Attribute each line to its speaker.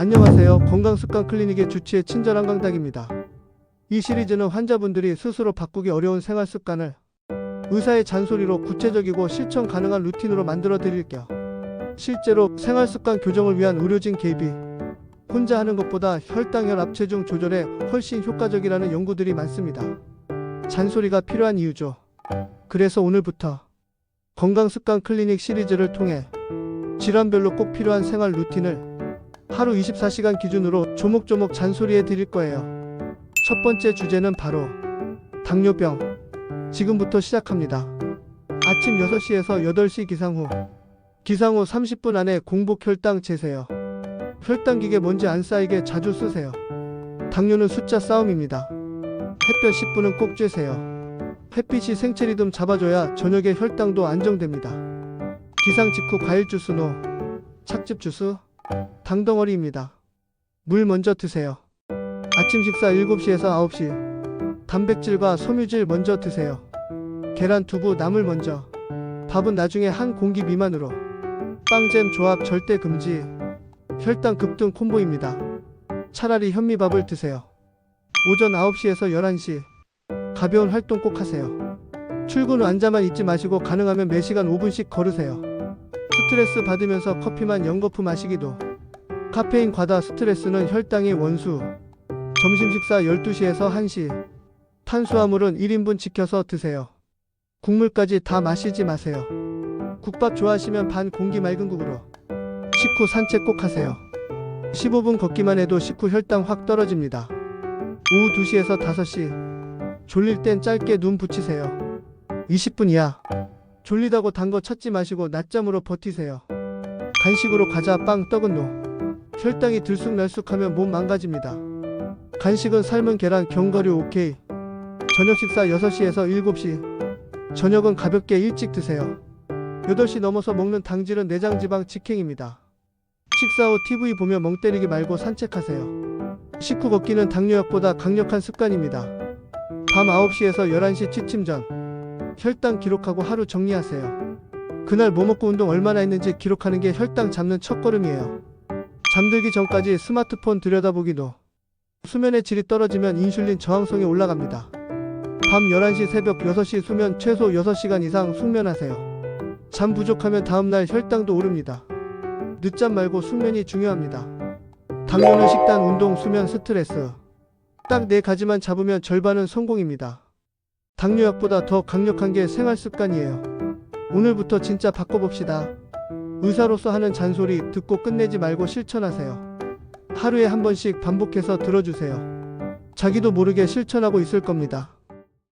Speaker 1: 안녕하세요. 건강습관 클리닉의 주치의 친절한 강닥입니다. 이 시리즈는 환자분들이 스스로 바꾸기 어려운 생활 습관을 의사의 잔소리로 구체적이고 실천 가능한 루틴으로 만들어 드릴게요. 실제로 생활 습관 교정을 위한 의료진 개입이 혼자 하는 것보다 혈당열 압체중 조절에 훨씬 효과적이라는 연구들이 많습니다. 잔소리가 필요한 이유죠. 그래서 오늘부터 건강습관 클리닉 시리즈를 통해 질환별로 꼭 필요한 생활 루틴을 하루 24시간 기준으로 조목조목 잔소리해 드릴 거예요. 첫 번째 주제는 바로 당뇨병. 지금부터 시작합니다. 아침 6시에서 8시 기상 후. 기상 후 30분 안에 공복 혈당 재세요. 혈당 기계 먼지 안 쌓이게 자주 쓰세요. 당뇨는 숫자 싸움입니다. 햇볕 10분은 꼭 쬐세요. 햇빛이 생체 리듬 잡아줘야 저녁에 혈당도 안정됩니다. 기상 직후 과일 주스 노, 착즙 주스, 당덩어리입니다. 물 먼저 드세요. 아침 식사 7시에서 9시. 단백질과 섬유질 먼저 드세요. 계란, 두부, 나물 먼저. 밥은 나중에 한 공기 미만으로. 빵잼 조합 절대 금지. 혈당 급등 콤보입니다. 차라리 현미밥을 드세요. 오전 9시에서 11시. 가벼운 활동 꼭 하세요. 출근 후 앉아만 있지 마시고 가능하면 매시간 5분씩 걸으세요. 스트레스 받으면서 커피만 연거푸 마시기도. 카페인 과다 스트레스는 혈당의 원수. 점심 식사 12시에서 1시. 탄수화물은 1인분 지켜서 드세요. 국물까지 다 마시지 마세요. 국밥 좋아하시면 반 공기 맑은 국으로. 식후 산책 꼭 하세요. 15분 걷기만 해도 식후 혈당 확 떨어집니다. 오후 2시에서 5시. 졸릴 땐 짧게 눈 붙이세요. 20분 이하. 졸리다고 단 거 찾지 마시고 낮잠으로 버티세요. 간식으로 과자, 빵, 떡은 노. 혈당이 들쑥날쑥하면 몸 망가집니다. 간식은 삶은 계란, 견과류 오케이. 저녁 식사 6시에서 7시. 저녁은 가볍게 일찍 드세요. 8시 넘어서 먹는 당질은 내장 지방 직행입니다. 식사 후 TV 보며 멍 때리기 말고 산책하세요. 식후 걷기는 당뇨약보다 강력한 습관입니다. 밤 9시에서 11시 취침 전. 혈당 기록하고 하루 정리하세요. 그날 뭐 먹고 운동 얼마나 했는지 기록하는 게 혈당 잡는 첫걸음이에요. 잠들기 전까지 스마트폰 들여다보기도. 수면의 질이 떨어지면 인슐린 저항성이 올라갑니다. 밤 11시 새벽 6시 수면 최소 6시간 이상 숙면하세요. 잠 부족하면 다음날 혈당도 오릅니다. 늦잠 말고 숙면이 중요합니다. 당뇨는 식단, 운동, 수면, 스트레스. 딱 네 가지만 잡으면 절반은 성공입니다. 당뇨약보다 더 강력한 게 생활 습관이에요. 오늘부터 진짜 바꿔봅시다. 의사로서 하는 잔소리 듣고 끝내지 말고 실천하세요. 하루에 한 번씩 반복해서 들어주세요. 자기도 모르게 실천하고 있을 겁니다.